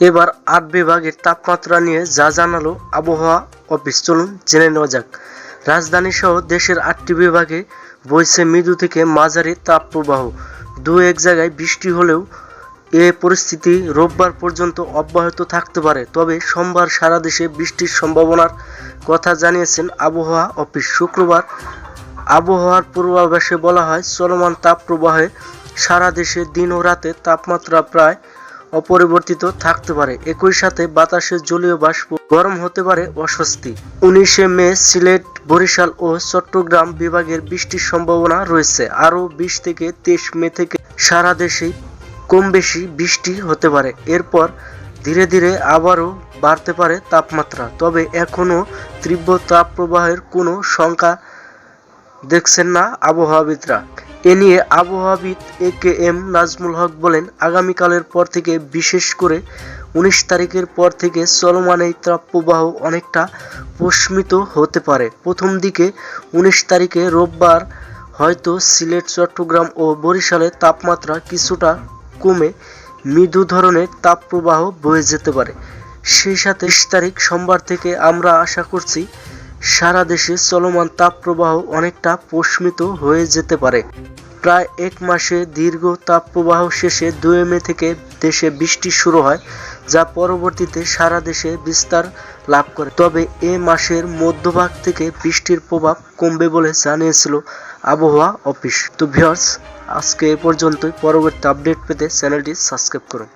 এবার আট বিভাগের তাপমাত্রা নিয়ে যা জানালো আবহাওয়া অফিস। চলুন জেনে নেওয়া যাক। রাজধানী সহ দেশের আটটি বিভাগে বইছে মৃদু থেকে মাঝারি তাপপ্রবাহ। দু এক জায়গায় বৃষ্টি হলেও এ পরিস্থিতি রোববার পর্যন্ত অব্যাহত থাকতে পারে। তবে সোমবার সারা দেশে বৃষ্টির সম্ভাবনার কথা জানিয়েছেন আবহাওয়া অফিস। শুক্রবার আবহাওয়ার পূর্বাভাসে বলা হয়, চলমান তাপপ্রবাহে সারা দেশে দিন ও রাতে তাপমাত্রা প্রায় অপরিবর্তিত থাকতে পারে। একই সাথে বাতাসে জলীয় বাষ্প গরম হতে পারে অস্বস্তি। উনিশে মে সিলেট, বরিশাল ও চট্টগ্রাম বিভাগের বৃষ্টির সম্ভাবনা রয়েছে। আরও বিশ থেকে তেইশ মে থেকে সারা দেশেই কম বেশি বৃষ্টি হতে পারে। এরপর ধীরে ধীরে আবারও বাড়তে পারে তাপমাত্রা। তবে এখনও তীব্র তাপপ্রবাহের কোনো শঙ্কা দেখছেন না আবহাওয়াবিদরা। এ নিয়ে আবহাওয়াবিদ এ কে এম নাজমুল হক বলেন, আগামীকালের পর থেকে, বিশেষ করে উনিশ তারিখের পর থেকে চলমান এই তাপপ্রবাহ অনেকটা প্রশমিত হতে পারে। প্রথম দিকে উনিশ তারিখে রোববার হয়তো সিলেট, চট্টগ্রাম ও বরিশালের তাপমাত্রা কিছুটা কমে মৃদু ধরনের তাপপ্রবাহ বয়ে যেতে পারে। সেই সাথে 20 তারিখ সোমবার থেকে আমরা আশা করছি সারা দেশে চলমান তাপপ্রবাহ অনেকটা প্রশমিত হয়ে যেতে পারে। প্রায় এক মাসে দীর্ঘ তাপপ্রবাহ শেষে দুই মে থেকে দেশে বৃষ্টি শুরু হয়, যা পরবর্তীতে সারা দেশে বিস্তার লাভ করে। তবে এ মাসের মধ্যভাগ থেকে বৃষ্টির প্রভাব কমবে বলে জানিয়েছিল আবহাওয়া অফিস। তো ভিউয়ার্স, আজকে এ পর্যন্তই। পরবর্তী আপডেট পেতে চ্যানেলটি সাবস্ক্রাইব করুন।